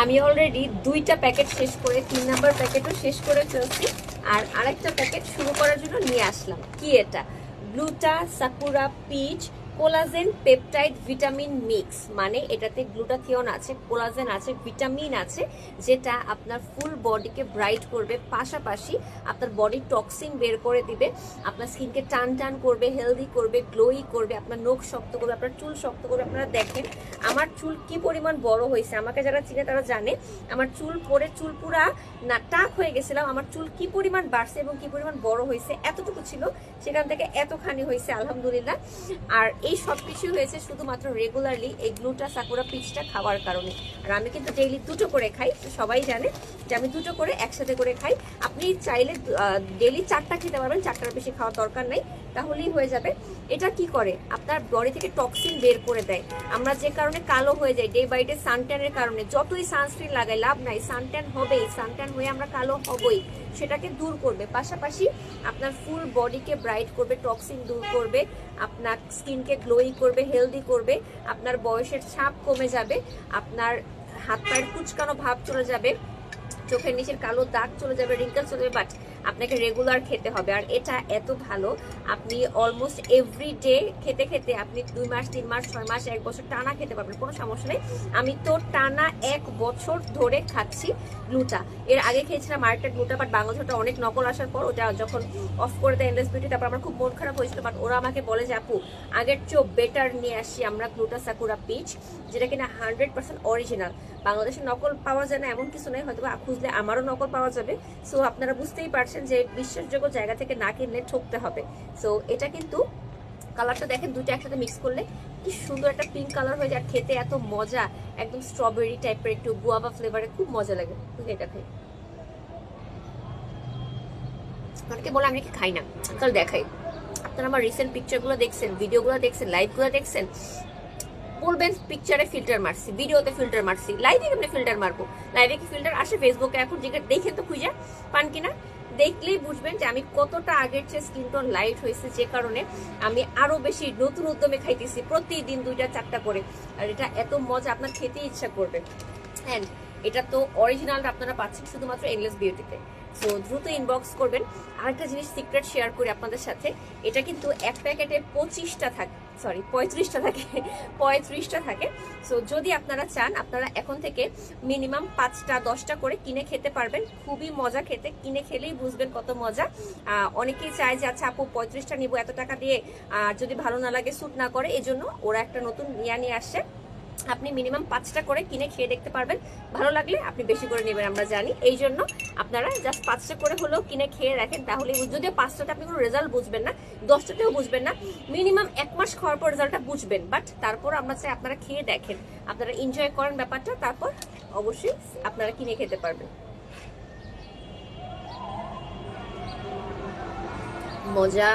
আমি অলরেডি দুইটা প্যাকেট শেষ করে, তিন নাম্বার প্যাকেটও শেষ করে ফেলছি। আর আরেকটা প্যাকেট শুরু করার জন্য নিয়ে আসলাম। কি এটা? ব্লুটা Sakura peach collagen peptide vitamin mix মানে এটাতে গ্লুটাথিয়ন আছে, কোলাজেন আছে, ভিটামিন আছে, যেটা আপনার ফুল বডিকে ব্রাইট করবে, পাশাপাশি আপনার বডির টক্সিন বের করে দিবে, আপনার স্কিনকে টান টান করবে, হেলদি করবে গ্লোই করবে, আপনার নখ শক্ত করবে, আপনার চুল শক্ত করবে, আপনারা দেখেন আমার চুল কি পরিমাণ বড় হয়েছে, আমাকে যারা চিনে তারা জানে, আমার চুল পরে চুল পুরা না টাক হয়ে গেছিলাম, আমার চুল কি পরিমাণ বাড়ছে এবং কি পরিমাণ বড় হয়েছে, এতটুকু ছিল, সেখান থেকে এতখানি হয়েছে, আলহামদুলিল্লাহ। আর এই সব কিছু হয়েছে শুধুমাত্র রেগুলারলি এই গ্লুটা সাকুরা পিচটা খাওয়ার কারণে। আর আমি কিন্তু ডেইলি দুটো করে খাই, সবাই জানে যে আমি দুটো করে একসাথে করে খাই। আপনি চাইলে ডেইলি চারটা খেতে পারবেন, চারটার বেশি খাওয়ার দরকার নেই, তাহলেই হয়ে যাবে। এটা কি করে? আপনার বডি থেকে টক্সিন বের করে দেয়। আমরা যে কারণে কালো হয়ে যাই ডে বাই ডে সানট্যানের কারণে। যতই সানস্ক্রিন লাগাই, লাভ নাই সানট্যান হবেই সানট্যান হয়ে আমরা কালো হবই। সেটাকে দূর করবে। পাশাপাশি আপনার ফুল বডিকে ব্রাইট করবে টক্সিন দূর করবে, আপনার স্কিনকে গ্লোই করবে হেলদি করবে, আপনার বয়সের ছাপ কমে যাবে, আপনার হাত পায়ের কুচকানো ভাব চলে যাবে। চোখের নিচের কালো দাগ চলে যাবে রিঙ্কেল চলে যাবে বাট আপনাকে রেগুলার খেতে হবে। আর এটা এত ভালো, আপনি অলমোস্ট এভরি ডে খেতে খেতে আপনি দুই মাস, তিন মাস, ছয় মাস, এক বছর টানা খেতে পারবেন, কোনো সমস্যা নেই। আমি তো টানা এক বছর ধরে খাচ্ছি গ্লুটা এর আগে খেয়েছিলাম আরেকটা গ্লুটা বাট বাংলাদেশটা অনেক নকল আসার পর ওটা যখন অফ করে দেয় এনলেস বিউটি তারপর আমার খুব মন খারাপ হয়েছিল বাট ওরা আমাকে বলে যে, আপু, আগের চেয়েও বেটার নিয়ে আসি আমরা গ্লুটা সাকুরা পিচ যেটা কিনা হান্ড্রেড পার্সেন্ট অরিজিনাল বাংলাদেশে নকল পাওয়া যায় না, এমন কিছু নেই হয়তো খুঁজলে আমারও নকল পাওয়া যাবে। সো আপনারা বুঝতেই পারছেন যে বিশ্বাসযোগ্য জায়গা থেকে না কিনলে ঠকতে হবে। সো এটা কিন্তু কালারটা দেখেন দুটো একসাথে মিক্স করলে কি সুন্দর একটা পিঙ্ক কালার হয়ে যায়। খেতে এত মজা, একদম স্ট্রবেরি টাইপের একটু গুয়াভা ফ্লেভারে খুব মজা লাগে। এটা খাই। অনেকে বলে, আমি কি খাই না? তাহলে দেখাই। আপনারা আমার রিসেন্ট পিকচারগুলো দেখছেন ভিডিওগুলো দেখছেন লাইভগুলো দেখছেন? বলবেন পিকচারে ফিল্টার মারছি ভিডিওতে ফিল্টার মারছি লাইভে কেমনি ফিল্টার মারবো? লাইভে কি ফিল্টার আসে ফেসবুকে এখন জিজ্ঞেস দেখেন তো খুঁজে পান কিনা? দেখলেই বুঝবেন যে আমি কতটা আগের চেয়ে স্কিন টোন লাইট হয়েছে, যে কারণে আমি আরও বেশি নতুন উদ্যমে খাইতেছি প্রতিদিন দুইটা, চারটা করে। আর এটা এত মজা, আপনার খেতে ইচ্ছা করবে। অ্যান্ড এটা তো অরিজিনালটা আপনারা পাচ্ছেন শুধুমাত্র এনলেস বিউটিতে সো দ্রুত ইনবক্স করবেন। আরেকটা জিনিস সিক্রেট শেয়ার করি আপনাদের সাথে। এটা কিন্তু এক প্যাকেটে পঁচিশটা থাকে। সরি পঁয়ত্রিশটা থাকে। পঁয়ত্রিশটা থাকে। সো যদি আপনারা চান, আপনারা এখন থেকে মিনিমাম পাঁচটা, দশটা করে কিনে খেতে পারবেন। খুবই মজা খেতে। কিনে খেলেই বুঝবেন কত মজা। অনেকেই চায় যে আচ্ছা আপু, পঁয়ত্রিশটা নিবো এত টাকা দিয়ে। আর যদি ভালো না লাগে স্যুট না করে এই জন্য ওরা একটা নতুন ইয়া নিয়ে আসছে। আপনি মিনিমাম পাঁচটা করে কিনে খেয়ে দেখতে পারবেন। ভালো লাগলে আপনি বেশি করে নেবেন, আমরা জানি। এই জন্য আপনারা জাস্ট পাঁচটা করে হলেও কিনে খেয়ে রাখেন, তাহলে যদিও পাঁচটাতে আপনি কোনো রেজাল্ট বুঝবেন না, দশটাতেও বুঝবেন না, মিনিমাম এক মাস খাওয়ার পর রেজাল্টটা বুঝবেন। বাট তারপর আমরা চাই আপনারা খেয়ে দেখেন, আপনারা এনজয় করেন ব্যাপারটা, তারপর অবশ্যই আপনারা কিনে খেতে পারবেন। মজা।